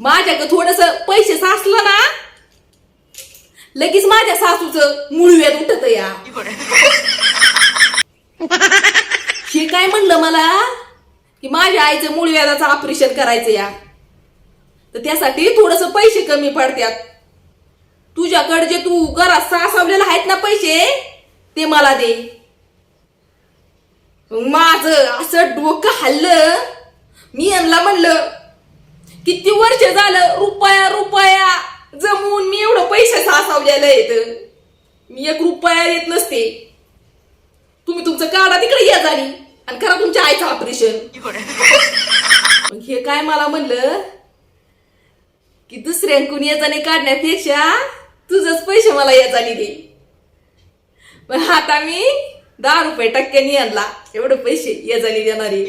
माझ्याकडे थोडस पैसे साचलं ना लगेच माझ्या सासूचं मुळव्यात उठत या. हे काय म्हणलं मला? की माझ्या आईचं मुळव्याधाचं ऑपरेशन करायचं या. तर त्यासाठी थोडस पैसे कमी पडत्यात. तुझ्याकडे जे तू घरात सासवलेले आहेत ना पैसे ते मला दे. माझ असं डोकं हल्लं. मी यांना म्हणलं किती वर्ष झालं रुपया रुपया जमवून मी एवढं पैसे सासवलेलं येत मी एक रुपया येत नसते. तुम्ही तुमचं काढा तिकडे या झाली आणि करा तुमच्या आईचं ऑपरेशन हे काय मला म्हणलं? की दुसऱ्यांकडून येजाने काढण्यापेक्षा तुझंच पैसे मला येजाने दे. पण आता मी दहा रुपये टक्क्यानी आणला. एवढे पैसे येजाने देणारे.